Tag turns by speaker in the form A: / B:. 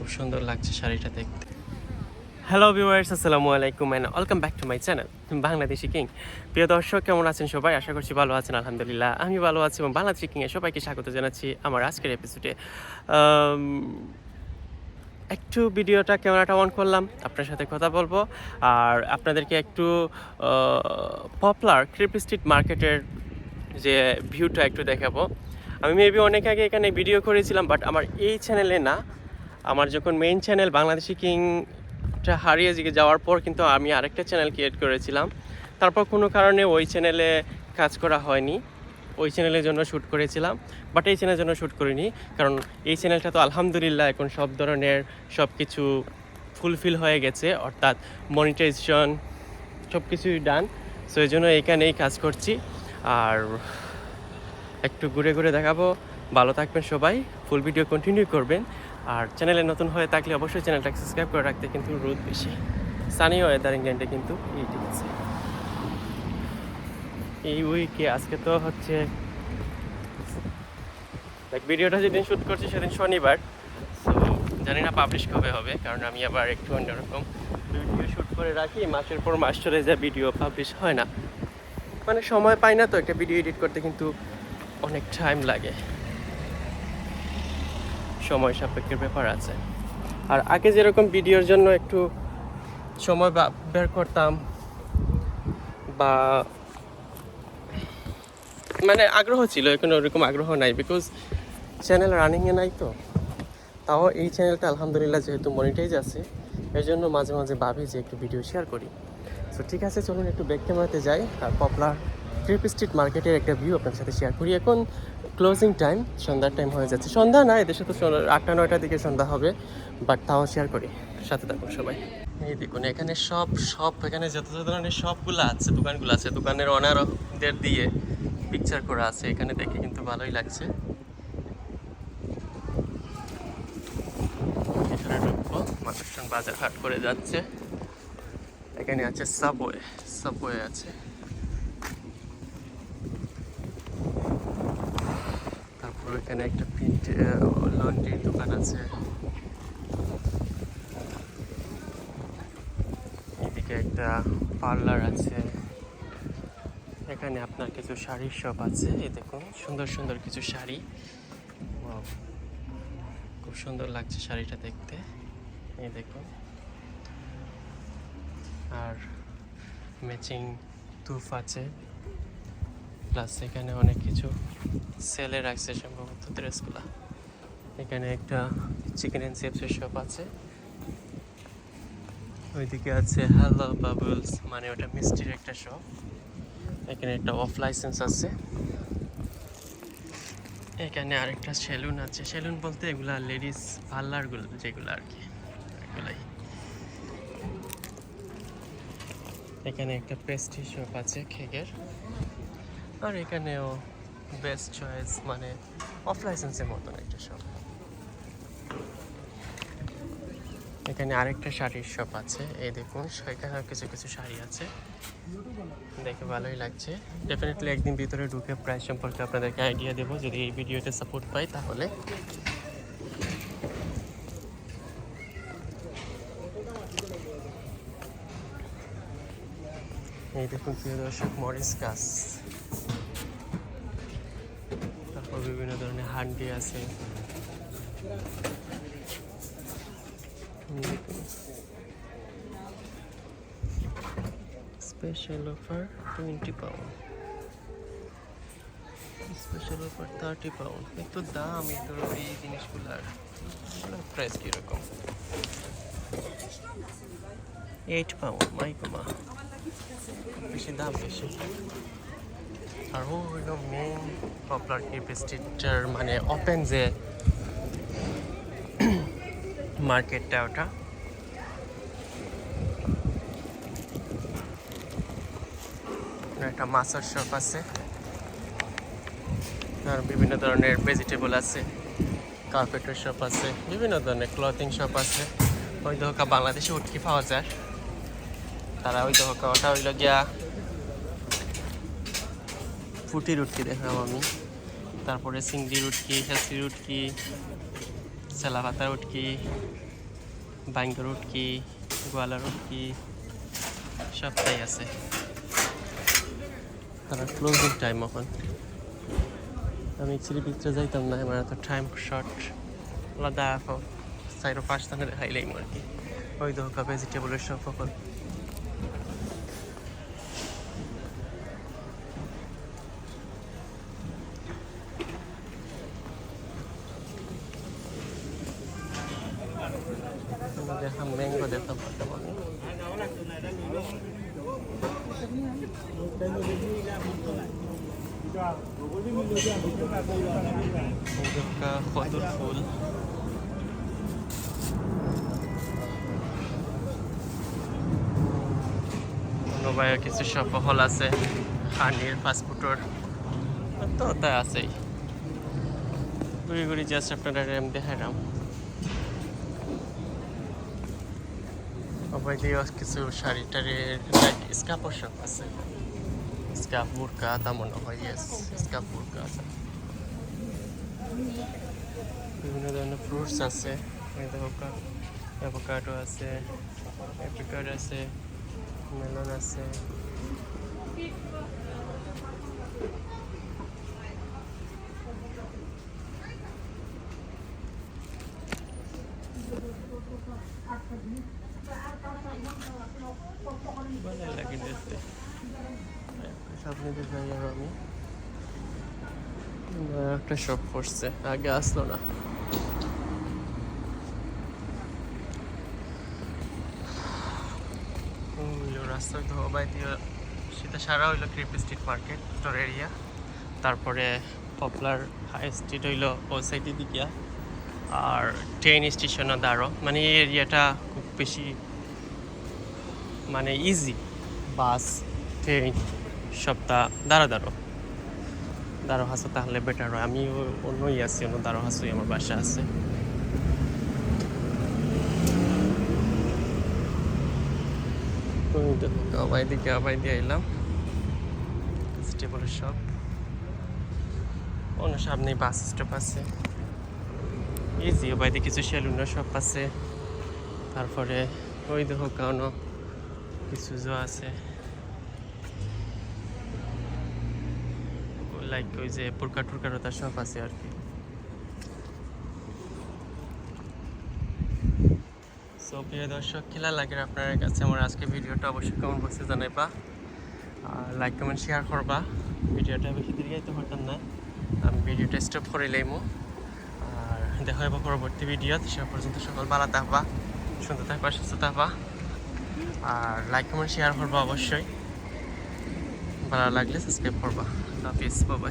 A: খুব সুন্দর লাগছে শাড়িটা দেখতে। হ্যালো ভিউয়ার্স আসসালামু আলাইকুম and welcome back to my channel Bangladeshi king প্রিয় দর্শক, কেমন আছেন সবাই? আশা করছি ভালো আছেন, আলহামদুলিল্লাহ। আমি ভালো আছি এবং বাংলাদেশি কিংয়ে সবাইকে স্বাগত জানাচ্ছি আমার আজকের এপিসোডে একটু ভিডিওটা ক্যামেরাটা অন করলাম, আপনার সাথে কথা বলব। আর আপনাদেরকে একটু পপুলার ক্রিপ স্ট্রিট মার্কেটের যে ভিউটা একটু দেখাবো। আমি মেবি অনেক আগে এখানে ভিডিও করেছিলাম বাট আমার এই চ্যানেলে না। আমার যখন মেইন চ্যানেল বাংলাদেশি কিংটা হারিয়ে জিগে যাওয়ার পর কিন্তু আমি আরেকটা চ্যানেল ক্রিয়েট করেছিলাম। তারপর কোনো কারণে ওই চ্যানেলে কাজ করা হয়নি। ওই চ্যানেলের জন্য শ্যুট করেছিলাম বাট এই চ্যানেলের জন্য শ্যুট করিনি, কারণ এই চ্যানেলটা তো আলহামদুলিল্লাহ এখন সব ধরনের সব কিছু ফুলফিল হয়ে গেছে, অর্থাৎ মনিটাইজেশন সব কিছুই ডান সো এই জন্য এখানেই কাজ করছি। আর একটু ঘুরে ঘুরে দেখাবো। ভালো থাকবেন সবাই ফুল ভিডিও কন্টিনিউ করবেন। আর চ্যানেলে নতুন হয়ে থাকলে অবশ্যই চ্যানেলটাকে সাবস্ক্রাইব করে রাখতে কিন্তু রোদ বেশি। সানি ওয়েদার ইংল্যান্ডে কিন্তু এই ঠিক আছে। এই উইকে আজকে তো হচ্ছে লাইক ভিডিওটা যেদিন শ্যুট করছি সেদিন শনিবার সো জানি না পাবলিশ কবে হবে, কারণ আমি আবার একটু অন্যরকম ভিডিও শ্যুট করে রাখি, মাসের পর মাস চলে যায় ভিডিও পাবলিশ হয় না। মানে সময় পাই না তো একটা ভিডিও এডিট করতে কিন্তু অনেক টাইম লাগে। সময় সাপেক্ষের ব্যাপার আছে। আর আগে যেরকম ভিডিওর জন্য একটু সময় বের করতাম বা মানে আগ্রহ ছিল, এখন ওরকম আগ্রহ নাই বিকজ চ্যানেল রানিংয়ে নাই তো। তাও এই চ্যানেলটা আলহামদুলিল্লাহ যেহেতু মনিটাইজ আছে এর জন্য মাঝে মাঝে ভাবি যে একটু ভিডিও শেয়ার করি। সো ঠিক আছে, চলুন একটু ব্যাক ক্যামেরাতে যাই, আর পপলার ট্রিপ স্ট্রিট মার্কেটের একটা ভিউ আপনার সাথে শেয়ার করি। এখন ক্লোজিং টাইম সন্ধ্যার টাইম হয়ে যাচ্ছে। সন্ধ্যা না, এদের সাথে আটটা, নয়টার দিকে সন্ধ্যা হবে বাট তাও শেয়ার করি। সাথে থাকুন সবাই। এই দেখুন, এখানে সব সব, এখানে যত যত ধরনের সবগুলো আছে, দোকানগুলো আছে। দোকানের অনারদের দিয়ে পিকচার করা আছে, এখানে দেখে কিন্তু ভালোই লাগছে। মানুষজন বাজার হাট করে যাচ্ছে। এখানে আছে সাবওয়ে সাবওয়ে আছে। তারপর এখানে একটা প্রিন্ট লন্ড্রির দোকান আছে। এদিকে একটা পার্লার আছে। এখানে আপনার কিছু শাড়ির শপ আছে, এই দেখুন, সুন্দর সুন্দর কিছু শাড়ি। খুব সুন্দর লাগছে শাড়িটা দেখতে। এই দেখুন। আর ম্যাচিং তুফ আছে। প্লাস এখানে অনেক কিছু। সেলে রাখছে সম্ভবত ড্রেসগুলা। এখানে একটা চিকেন অ্যান্ড চিপসের শপ আছে। ওইদিকে আছে হ্যালো বাবলস মানে ওটা মিষ্টির একটা শপ এখানে একটা অফ লাইসেন্স আছে। এখানে আরেকটা সেলুন আছে। সেলুন বলতে এগুলা লেডিস পার্লারগুলো যেগুলো আর কি, এগুলাই। এখানে একটা পেস্ট্রি শপ আছে, কেকের। আর এখানেও বেস্ট চয়েস মানে অফ লাইসেন্সের মতন একটা শপ এখানে আরেকটা শাড়ির শপ আছে, এই দেখুন, সেখানেও কিছু কিছু শাড়ি আছে। দেখে ভালোই লাগছে। ডেফিনেটলি একদিন ভিতরে ঢুকে প্রাইস সম্পর্কে আপনাদেরকে আইডিয়া দেবো, যদি এই ভিডিওতে সাপোর্ট পাই তাহলে। এই দেখুন প্রিয় দর্শক মরিস গাছ বিভিন্ন আছে। Special offer twenty pound special offer thirty pound একটু দাম একটু এই জিনিসগুলার। প্রাইস কীরকম? এইট পাউন্ড মাইকমা বেশি দাম বেশি। আর ও হইল মেইন পপুলার মানে ওপেন যে মার্কেটটা ওটা। একটা মাছের শপ আছে। আর বিভিন্ন ধরনের ভেজিটেবল আছে কার্পেটের শপ আছে, বিভিন্ন ধরনের ক্লথিং শপ আছে। ওই দোকা বাংলাদেশে উটকি পাওয়া যায়। তারা ওই দোকা ওটা হইল গিয়া ফুটি রুটকি দেখলাম আমি। তারপরে চিংড়ি রুটকি হেসি রুটকি সেলা পাতা রুটকি বাঙ্গা রুটকি, গোয়ালা রুটকি, সবটাই আছে। তারা ক্লোজিং টাইম এখন। আমি অ্যাকচুয়ালি ভিতরে যাইতাম না, আমার এত টাইম শর্ট আলাদা এখন সাইডও পাঁচ টাকা দেখাইলেই আর কি ওই দোকা ভেজিটেবলের সব এখন দোকা ফুল। নবায় কিছু সব হল আছে হানির ফাস্টফুডর তো তা আছেই। ঘুরি ঘুরি জাস্ট আপনারা আমি দেখালাম আবার দিয়ে কিছু শাড়ি টাড়ি স্কাপও সব আছে। স্কাপ বুরকা তা মনে হয় ইয়েস স্কাপ বুরকা আছে বিভিন্ন ধরনের ফ্রুটস আছে অ্যাভোকাডো আছে অ্যাপ্রিকট আছে মেলন আছে ভালো লাগে দেখতে সামনে দেখাই আর আমি আহ, একটা শপ করছে আগে আসলো না। রাস্তার ধোবাই দিয়ে সেটা সারা হইল Chrisp street market store area তারপরে পপুলার হাই স্ট্রিট হইল ও সাইডের দিকে। আর ট্রেন স্টেশনও দাঁড়ো। মানে এই এরিয়াটা খুব বেশি মানে ইজি বাস ট্রেন সবটা দাঁড়ো দাঁড়ো দাঁড়ো হাসো তাহলে বেটার হয়। আমি অন্যই আছি অন্য দাঁড়ো হাসোই আমার বাসা আছে। দিয়ে এলাম ভেজিটেবলের শপ অন্য সামনে বাস স্টপ আছে। ইজি বাইরে কিছু সেলুনের শপ আছে। তারপরে ওই দেখো কারণ কিছু যা আছে। লাইক ওই যে পুরকা টুরকার ওটা শপ আছে আর কি। সো প্রিয় দর্শক খেলা লাগে আপনার কাছে? আমার আজকে ভিডিওটা অবশ্যই কেমন বসে জানাইবা। লাইক কমেন্ট শেয়ার করবা। ভিডিওটা বেশি দীর্ঘায়িত করতাম না। আমি ভিডিওটা স্টপ করে লাইমু। আর দেখা হবে পরবর্তী ভিডিও সে পর্যন্ত সকল ভালো থাকবা, সুন্দর থাকবা, সুস্থ থাকবা। আর লাইক কমেন্ট শেয়ার করবা অবশ্যই। ভালো লাগলে সাবস্ক্রাইব করবা। 那不是不呗